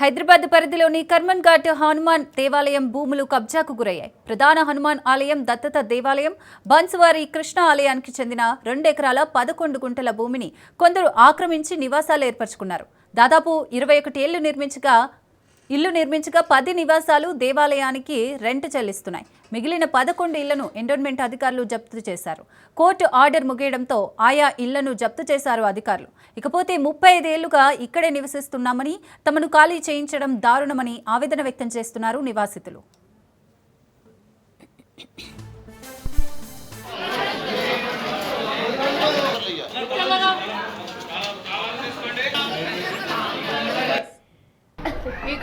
హైదరాబాద్ పరిధిలోని కర్మన్ ఘాట్ హనుమాన్ దేవాలయం భూములు కబ్జాకు గురయ్యాయి. ప్రధాన హనుమాన్ ఆలయం దత్తత దేవాలయం బన్స్వారి కృష్ణ ఆలయానికి చెందిన రెండెకరాల పదకొండు గుంటల భూమిని కొందరు ఆక్రమించి నివాసాలు ఏర్పరచుకున్నారు. దాదాపు ఇరవై ఒకటి ఏళ్ళు నిర్మించగా ఇల్లు నిర్మించగా పది నివాసాలు దేవాలయానికి రెంట్ చెల్లిస్తున్నాయి. మిగిలిన పదకొండు ఇళ్ళను ఎండోన్మెంట్ అధికారులు జప్తు చేశారు. కోర్టు ఆర్డర్ ముగియడంతో ఆయా ఇళ్ళను జప్తు చేశారు అధికారులు. ఇకపోతే ముప్పై ఐదేళ్ళుగా ఇక్కడే నివసిస్తున్నామని తమను ఖాళీ చేయించడం దారుణమని ఆవేదన వ్యక్తం చేస్తున్నారు నివాసితులు.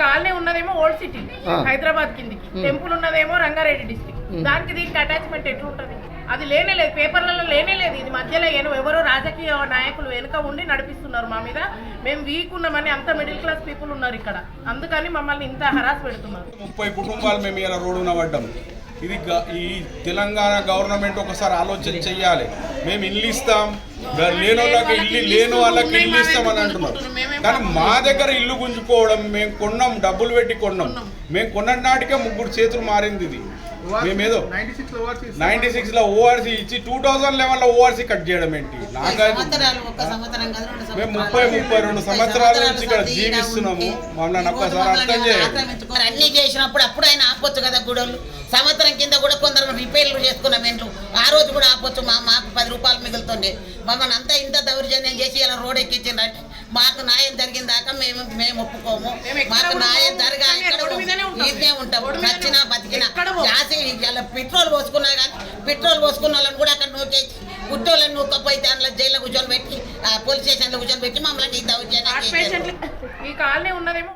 కాలనీ ఉన్నదేమో ఓల్డ్ సిటీ హైదరాబాద్ కిందికి. టెంపుల్ ఉన్నదేమో రంగారెడ్డి డిస్టిక్ దానికి దీనికి అటాచ్మెంట్ ఎట్లుంటది? అది లేనే లేదు పేపర్లలో లేనే లేదు. ఇది మధ్యలో ఏను ఎవరో రాజకీయ నాయకులు వెనుక ఉండి నడిపిస్తున్నారు మా మీద. మేము వీక్ ఉన్నామని అంత మిడిల్ క్లాస్ పీపుల్ ఉన్నారు ఇక్కడ. అందుకని మమ్మల్ని ఇంత హరాస్ పెడుతున్నారు. ముప్పై కుటుంబాలు మేము ఇలా రోడ్డున పడ్డాం. ఇది ఈ తెలంగాణ గవర్నమెంట్ ఒకసారి ఆలోచన చెయ్యాలి. మేము ఇల్లు ఇస్తాం. లేని వాళ్ళకి ఇల్లు లేని వాళ్ళకి ఇల్లు ఇస్తాం అని అంటున్నారు. కానీ మా దగ్గర ఇల్లు గుంజుకోవడం మేము కొన్నాం డబ్బులు పెట్టి కొన్నాం. మేము కొన్న నాటికే ముగ్గురు చేతులు మారింది ఇది. మేమేదో నైన్టీ సిక్స్లో ఓఆర్సీ ఇచ్చి టూ థౌజండ్ లెవెన్లో ఓఆర్సీ కట్ చేయడం ఏంటి? మేము. ముప్పై ముప్పై రెండు సంవత్సరాల నుంచి ఇక్కడ జీవిస్తున్నాము. మమ్మల్ని ఒక్కసారి అర్థం మరి అన్ని చేసినప్పుడు అప్పుడు ఆయన ఆపొచ్చు కదా గుడోళ్ళు. సంవత్సరం కింద కూడా కొందరు రిపేర్లు చేసుకున్నాం ఇంట్లో ఆ రోజు కూడా ఆపొచ్చు మా మాకు పది రూపాయలు మిగులుతుండే. మమ్మల్ని అంతా ఇంత దౌర్జన్యం చేసి ఇలా రోడ్ ఎక్కించిందంటే మాకు న్యాయం జరిగిన దాకా మేము మేము ఒప్పుకోము. మేము మాకు. న్యాయం జరగా. ఇదే ఉంటాం. రోడ్డు మీదనే నచ్చినా గ్యాస్ ఇలా పెట్రోల్ పోసుకున్నా కానీ పెట్రోల్ పోసుకున్న వాళ్ళని కూడా అక్కడ నూకేసి గుట్టోళ్ళని నూకపోతే అందులో జైల్లో కూర్చొని పెట్టి ఆ పోలీస్ స్టేషన్లో కూర్చొని పెట్టి మమ్మల్ని ఈ కాలనీ ఉన్నదేమో.